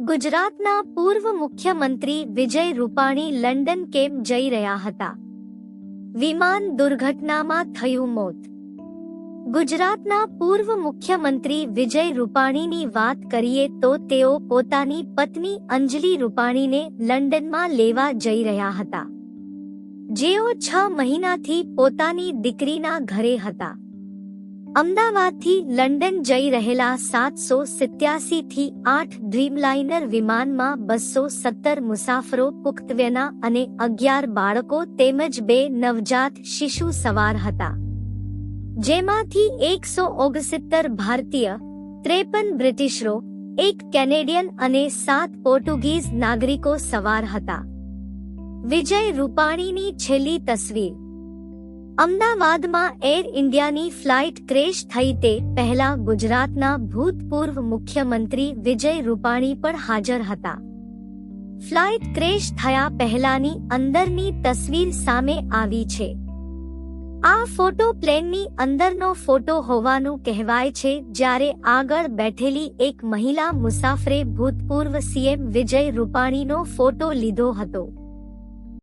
ગુજરાતના પૂર્વ મુખ્યમંત્રી વિજય રૂપાણી લંડન કેમ્પ જઈ રહ્યા હતા? વિમાન દુર્ઘટનામાં થયું મોત. ગુજરાતના પૂર્વ મુખ્યમંત્રી વિજય રૂપાણીની વાત કરીએ તો તેઓ પોતાની પત્ની અંજલિ રૂપાણીને લંડનમાં લેવા જઈ રહ્યા હતા. જેઓ છ મહિનાથી પોતાની દીકરીના ઘરે હતા. અમદાવાદથી લંડન જઈ રહેલા સાતસો સિત્યાસી થી આઠ ડ્રીમલાઇનર વિમાનમાં બસો સત્તર મુસાફરો પુખ્તવ્યના અને અગિયાર બાળકો તેમજ બે નવજાત શિશુ સવાર હતા. જેમાંથી એકસો ઓગસિત્તર ભારતીય, ત્રેપન બ્રિટિશરો, એક કેનેડિયન અને સાત પોર્ટુગીઝ નાગરિકો સવાર હતા. વિજય રૂપાણીની છેલ્લી તસવીર અમદાવાદમાં એર ઇન્ડિયાની ફ્લાઇટ ક્રેશ થઈ તે પહેલા ગુજરાતના ભૂતપૂર્વ મુખ્યમંત્રી વિજય રૂપાણી પણ હાજર હતા. ફ્લાઇટ ક્રેશ થયા પહેલાની અંદરની તસવીર સામે આવી છે. આ ફોટો પ્લેનની અંદરનો ફોટો હોવાનું કહેવાય છે જ્યારે આગળ બેઠેલી એક મહિલા મુસાફરે ભૂતપૂર્વ સીએમ વિજય રૂપાણીનો ફોટો લીધો હતો.